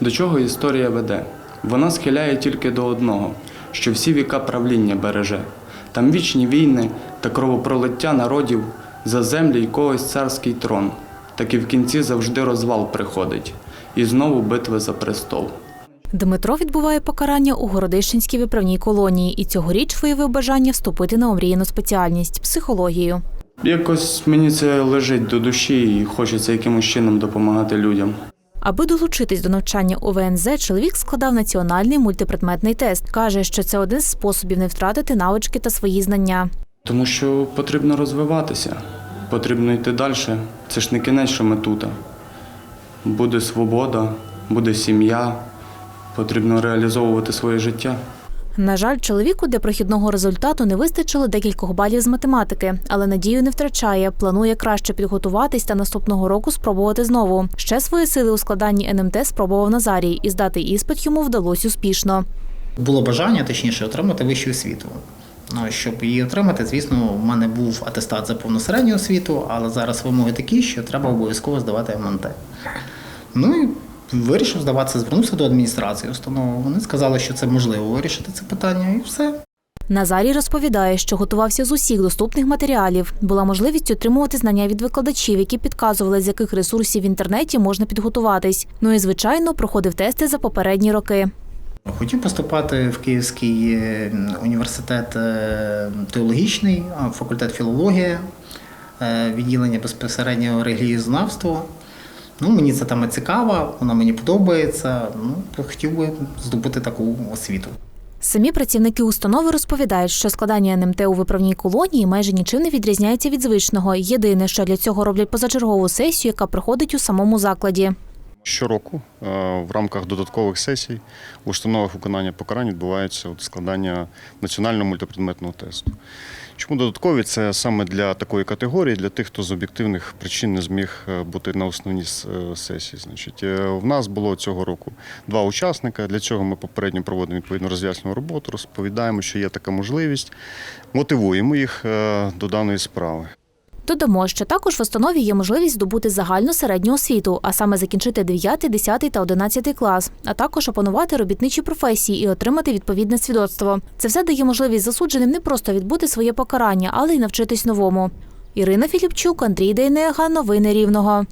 До чого історія веде? Вона схиляє тільки до одного, що всі віка правління береже. Там вічні війни та кровопролиття народів за землі й когось царський трон. Так і в кінці завжди розвал приходить, і знову битви за престол. Дмитро відбуває покарання у Городищенській виправній колонії і цьогоріч виявив бажання вступити на омріяну спеціальність психологію. Якось мені це лежить до душі і хочеться якимось чином допомагати людям. Аби долучитись до навчання у ВНЗ, чоловік складав національний мультипредметний тест. каже, що це один з способів не втратити навички та свої знання. Тому що потрібно розвиватися, потрібно йти далі. Це ж не кінець, що ми тут. Буде свобода, буде сім'я, потрібно реалізовувати своє життя. На жаль, чоловіку для прохідного результату не вистачило декількох балів з математики, але надію не втрачає. Планує краще підготуватись та наступного року спробувати знову. Ще свої сили у складанні НМТ спробував Назарій, і здати іспит йому вдалося успішно. Було бажання, точніше, отримати вищу освіту. Ну, щоб її отримати, звісно, в мене був атестат за повну середню освіту, але зараз вимоги такі, що треба обов'язково здавати МНТ. Ну і вирішив здаватися, звернувся до адміністрації установи. Вони сказали, що це можливо вирішити це питання, і все. Назарій розповідає, що готувався з усіх доступних матеріалів. Була можливість отримувати знання від викладачів, які підказували, з яких ресурсів в інтернеті можна підготуватись. Ну і звичайно, проходив тести за попередні роки. Хотів поступати в Київський е, університет е, теологічний, факультет філології, е, відділення безпосередньо релігієзнавства. Ну, мені це тема цікава, вона мені подобається. Ну, хотів би здобути таку освіту. Самі працівники установи розповідають, що складання НМТ у виправній колонії майже нічим не відрізняється від звичного. Єдине, що для цього роблять позачергову сесію, яка проходить у самому закладі. Щороку е, в рамках додаткових сесій в установах виконання покарань відбувається складання національного мультипредметного тесту. Чому додаткові? Це саме для такої категорії, для тих, хто з об'єктивних причин не зміг е, бути на основній е, сесії. Значить, в нас було цього року два учасника. Для цього ми попередньо проводимо відповідну роз'яснювальну роботу, розповідаємо, що є така можливість, мотивуємо їх до даної справи. Додамо, що також в установі є можливість здобути загальну середню освіту, а саме закінчити 9, 10 та 11 клас, а також опанувати робітничі професії і отримати відповідне свідоцтво. Це все дає можливість засудженим не просто відбути своє покарання, але й навчитись новому. Ірина Філіпчук, Андрій Дейнега, новини Рівного.